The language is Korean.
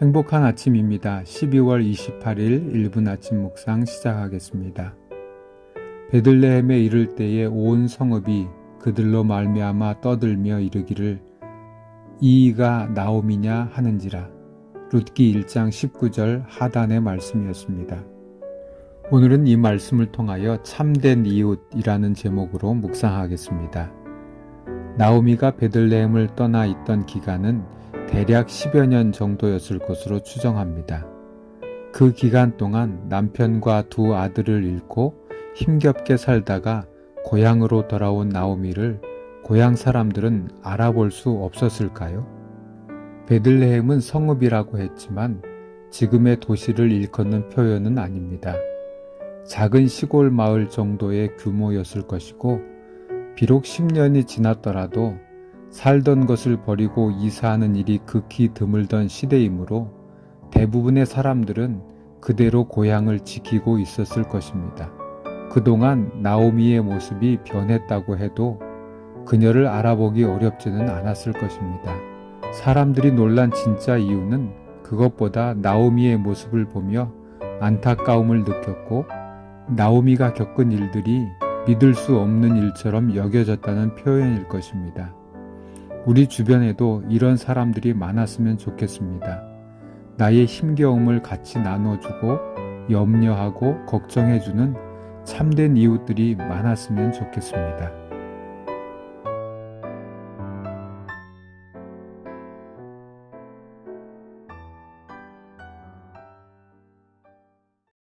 행복한 아침입니다. 12월 28일 1분 아침 묵상 시작하겠습니다. 베들레헴에 이를 때에 온 성읍이 그들로 말미암아 떠들며 이르기를 이이가 나옴이냐 하는지라 룻기 1장 19절 하단의 말씀이었습니다. 오늘은 이 말씀을 통하여 참된 이웃이라는 제목으로 묵상하겠습니다. 나오미가 베들레헴을 떠나 있던 기간은 대략 10여 년 정도였을 것으로 추정합니다. 그 기간 동안 남편과 두 아들을 잃고 힘겹게 살다가 고향으로 돌아온 나오미를 고향 사람들은 알아볼 수 없었을까요? 베들레헴은 성읍이라고 했지만 지금의 도시를 일컫는 표현은 아닙니다. 작은 시골 마을 정도의 규모였을 것이고 비록 10년이 지났더라도 살던 것을 버리고 이사하는 일이 극히 드물던 시대이므로 대부분의 사람들은 그대로 고향을 지키고 있었을 것입니다. 그동안 나오미의 모습이 변했다고 해도 그녀를 알아보기 어렵지는 않았을 것입니다. 사람들이 놀란 진짜 이유는 그것보다 나오미의 모습을 보며 안타까움을 느꼈고 나오미가 겪은 일들이 믿을 수 없는 일처럼 여겨졌다는 표현일 것입니다. 우리 주변에도 이런 사람들이 많았으면 좋겠습니다. 나의 힘겨움을 같이 나눠주고 염려하고 걱정해주는 참된 이웃들이 많았으면 좋겠습니다.